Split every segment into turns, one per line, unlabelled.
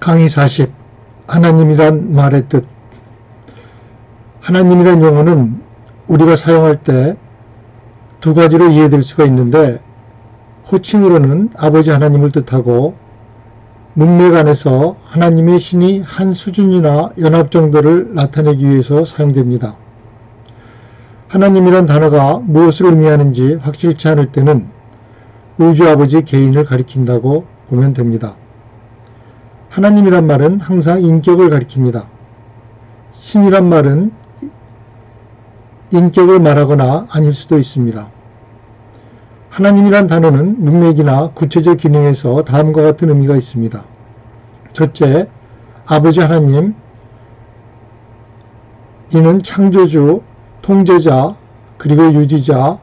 강의 40 하나님이란 말의 뜻 하나님이란 용어는 우리가 사용할 때 두 가지로 이해될 수가 있는데 호칭으로는 아버지 하나님을 뜻하고 문맥 안에서 하나님의 신이 한 수준이나 연합 정도를 나타내기 위해서 사용됩니다. 하나님이란 단어가 무엇을 의미하는지 확실치 않을 때는 우주 아버지 개인을 가리킨다고 보면 됩니다. 하나님이란 말은 항상 인격을 가리킵니다. 신이란 말은 인격을 말하거나 아닐 수도 있습니다. 하나님이란 단어는 문맥이나 구체적 기능에서 다음과 같은 의미가 있습니다. 첫째, 아버지 하나님, 이는 창조주, 통제자, 그리고 유지자,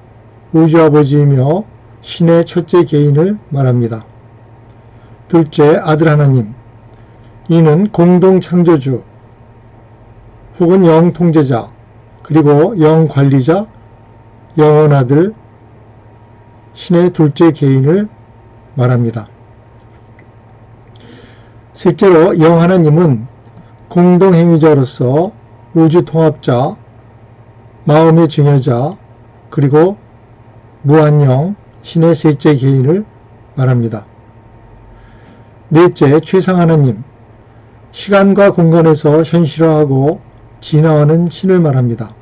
우주 아버지이며 신의 첫째 개인을 말합니다. 둘째, 아들 하나님, 이는 공동 창조주, 혹은 영 통제자, 그리고 영 관리자, 영원 아들, 신의 둘째 개인을 말합니다. 셋째로 영 하나님은 공동행위자로서 우주 통합자, 마음의 증여자, 그리고 무한영, 신의 셋째 개인을 말합니다. 넷째, 최상 하나님, 시간과 공간에서 현실화하고 진화하는 신을 말합니다.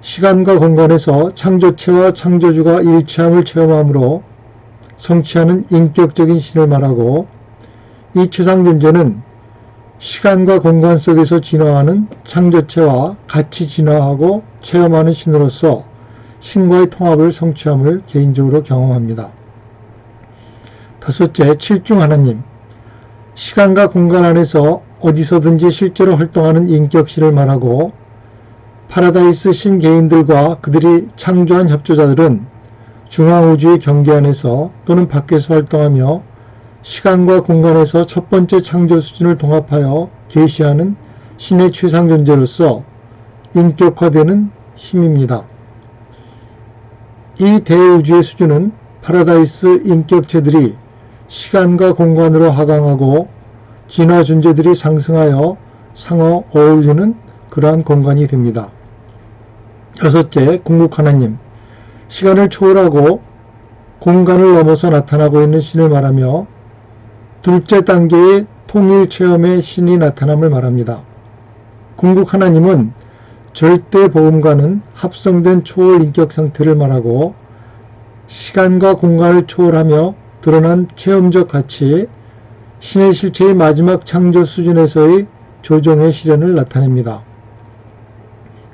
시간과 공간에서 창조체와 창조주가 일치함을 체험함으로 성취하는 인격적인 신을 말하고 이 최상 존재는 시간과 공간 속에서 진화하는 창조체와 같이 진화하고 체험하는 신으로서 신과의 통합을 성취함을 개인적으로 경험합니다. 다섯째, 칠중 하나님. 시간과 공간 안에서 어디서든지 실제로 활동하는 인격신을 말하고 파라다이스 신 개인들과 그들이 창조한 협조자들은 중앙우주의 경계 안에서 또는 밖에서 활동하며 시간과 공간에서 첫 번째 창조 수준을 통합하여 계시하는 신의 최상 존재로서 인격화되는 힘입니다. 이 대우주의 수준은 파라다이스 인격체들이 시간과 공간으로 하강하고 진화 존재들이 상승하여 상호 어울리는 그러한 공간이 됩니다. 여섯째, 궁극 하나님. 시간을 초월하고 공간을 넘어서 나타나고 있는 신을 말하며 둘째 단계의 통일 체험의 신이 나타남을 말합니다. 궁극 하나님은 절대 보험과는 합성된 초월 인격 상태를 말하고 시간과 공간을 초월하며 드러난 체험적 가치, 신의 실체의 마지막 창조 수준에서의 조정의 실현을 나타냅니다.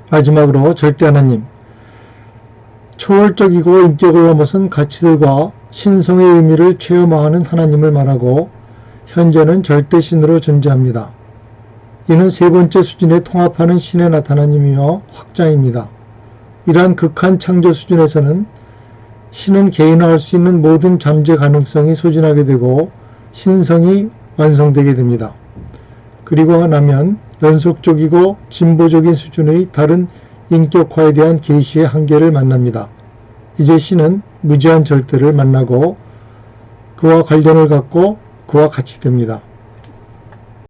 마지막으로 절대 하나님, 초월적이고 인격을 넘어선 가치들과 신성의 의미를 체험하는 하나님을 말하고 현재는 절대 신으로 존재합니다. 이는 세 번째 수준에 통합하는 신의 나타남이며 확장입니다. 이러한 극한 창조 수준에서는 신은 개인화할 수 있는 모든 잠재 가능성이 소진하게 되고 신성이 완성되게 됩니다. 그리고 나면 연속적이고 진보적인 수준의 다른 인격화에 대한 계시의 한계를 만납니다. 이제 신은 무지한 절대를 만나고 그와 관련을 갖고 그와 같이 됩니다.